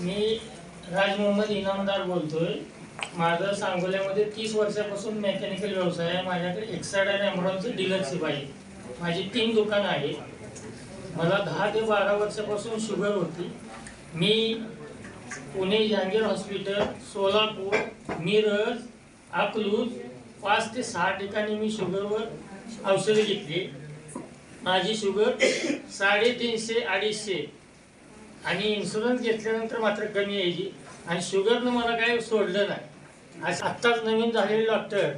मी राज मोहम्मद इनामदार बोलतोय. माझं सांगोल्यामध्ये तीस वर्षापासून मेकॅनिकल व्यवसाय आहे. माझ्याकडे एक्साइड आणि अमरावतीचं डीलरशिप आहे. माझी तीन दुकानं आहेत. मला दहा ते बारा वर्षापासून शुगर होती. मी पुणे जहांगीर हॉस्पिटल सोलापूर मिरज अकलूज पाच ते सहा ठिकाणी मी शुगरवर औषधे घेतली. माझी शुगर साडेतीनशे अडीचशे आणि इन्शुरन्स घेतल्यानंतर मात्र कमी यायची आणि शुगरनं मला काही सोडलं नाही. आज आत्ताच नवीन झालेले डॉक्टर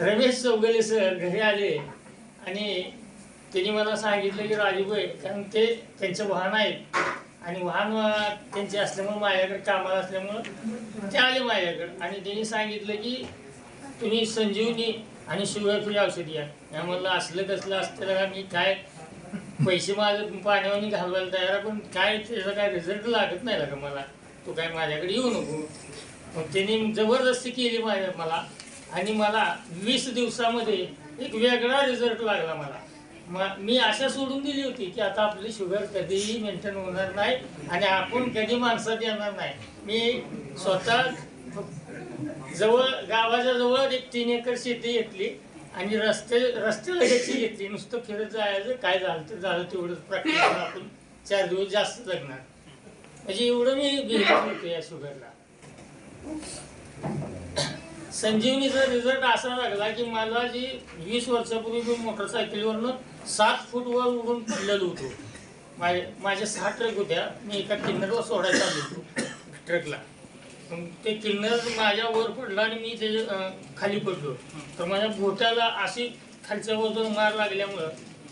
रमेश चौगले सर घरी आले. आणि त्यांनी मला सांगितलं की राजूभाई कारण ते त्यांचं वाहन आहे. आणि वाहन त्यांचे असल्यामुळे माझ्याकडे कामाला असल्यामुळं ते आले माझ्याकडे. आणि त्यांनी सांगितलं की तुम्ही संजीवनी आणि शुगर फ्री औषधी या मी म्हणलं असलं कसलं असतं का मी काय पैसे माझं पाण्यावर घालवायला तयार आहे, पण काय त्याचा काय रिझल्ट लागत नाही का मला? तू काय माझ्याकडे येऊ नको. मग त्यांनी जबरदस्ती केली माझ्या मला. आणि मला वीस दिवसामध्ये एक वेगळा रिझल्ट लागला मला. मग मी आशा सोडून दिली होती की आता आपली शुगर कधीही मेंटेन होणार नाही आणि आपण कधी माणसात येणार नाही. मी स्वतः जवळ गावाच्या जवळ एक तीन एकर शेती घेतली. आणि रस्ते रस्ते लगेचची घेतली. नुसतं फिरत जायचं काय झालं तर झालं तेवढंच. प्रॅक्टिस आपण चार दिवस जास्त जगणार. म्हणजे एवढं मी बिझनेस होतो या शुगरला. संजीवनीचा रिझल्ट असा लागला की मला जी वीस वर्षापूर्वी मी मोटरसायकलीवरनं सात फूट वर उडून पडलेलो होतो. माझे माझ्या सहा ट्रक होत्या. मी एका किन्नरला सोडायला आलो होतो. ट्रकला मग ते किन्नर माझ्या वर पडला आणि मी त्याच्याखाली पडलो. तर माझ्या बोटाला अशी खालच्या वजन मार लागल्यामुळं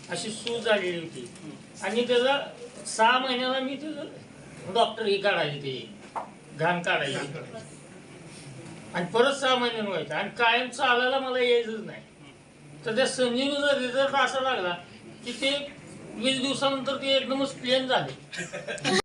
अशी सूज झालेली होती. आणि त्याचा सहा महिन्याला मी त्याचं डॉक्टर ही काढायची ते घाण काढायचे आणि परत सहा महिन्यानं व्हायचं. आणि कायम चालायला मला यायचंच नाही. तर त्या संजीवनीचा रिझल्ट असा लागला की ते वीस दिवसानंतर ते एकदमच प्लेन झाले.